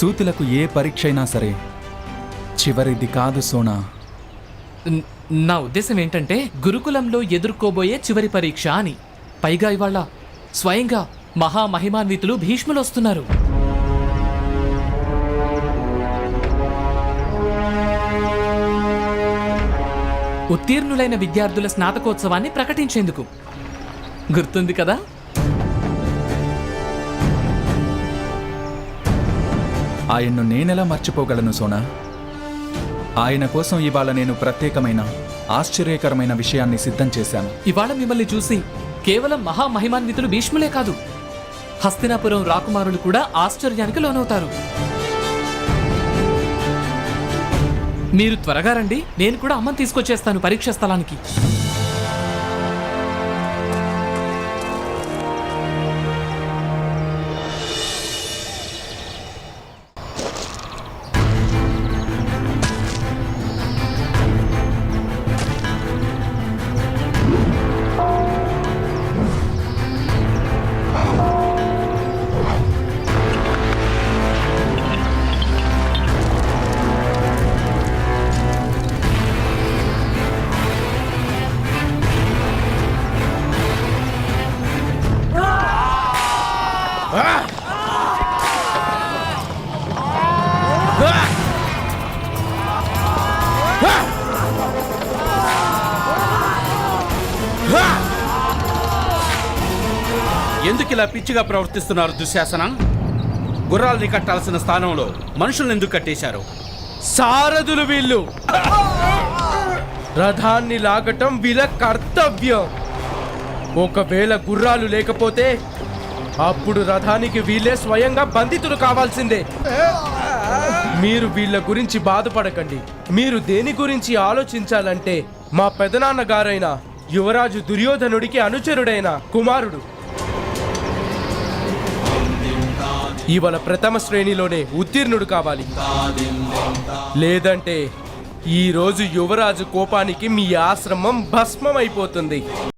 సూతులకు ఏ పరీక్ష అయినా సరే చివరిది కాదు సోనా. నా ఉద్దేశం ఏంటంటే గురుకులంలో ఎదుర్కోబోయే చివరి పరీక్ష అని. పైగా ఇవాళ స్వయంగా మహామహిమాన్వితులు భీష్ములు వస్తున్నారు ఉత్తీర్ణులైన విద్యార్థుల స్నాతకోత్సవాన్ని ప్రకటించేందుకు. గుర్తుంది కదా? ఆయన్ను నేనెలా మర్చిపోగలను సోనా? ఆయన కోసం ఇవాళ నేను ప్రత్యేకమైన ఆశ్చర్యకరమైన విషయాన్ని సిద్ధం చేశాను. ఇవాళ మిమ్మల్ని చూసి కేవలం మహామహిమాన్వితులు భీష్ములే కాదు హస్తినాపురం రాకుమారులు కూడా ఆశ్చర్యానికి లోనవుతారు. మీరు త్వరగా రండి నేను కూడా అమ్మని తీసుకొచ్చేస్తాను పరీక్ష స్థలానికి. ఎందుకు ఇలా పిచ్చిగా ప్రవర్తిస్తున్నారు దుశ్శాసన? గుర్రాల్ని కట్టాల్సిన స్థానంలో మనుషుల్ని ఎందుకు కట్టేశారు? సారథులు వీళ్ళు. రథాన్ని లాగటం వీళ్ళ కర్తవ్యం. ఒకవేళ గుర్రాలు లేకపోతే అప్పుడు రథానికి వీళ్ళే స్వయంగా బంధితులు కావాల్సిందే. మీరు వీళ్ళ గురించి బాధపడకండి. మీరు దేని గురించి ఆలోచించాలంటే మా పెదనాన్న గారైన యువరాజు దుర్యోధనుడికి అనుచరుడైన కుమారుడు. ఇవాళ ప్రథమ శ్రేణిలోనే ఉత్తీర్ణుడు కావాలి. లేదంటే ఈరోజు యువరాజు కోపానికి మీ ఆశ్రమం భస్మమైపోతుంది.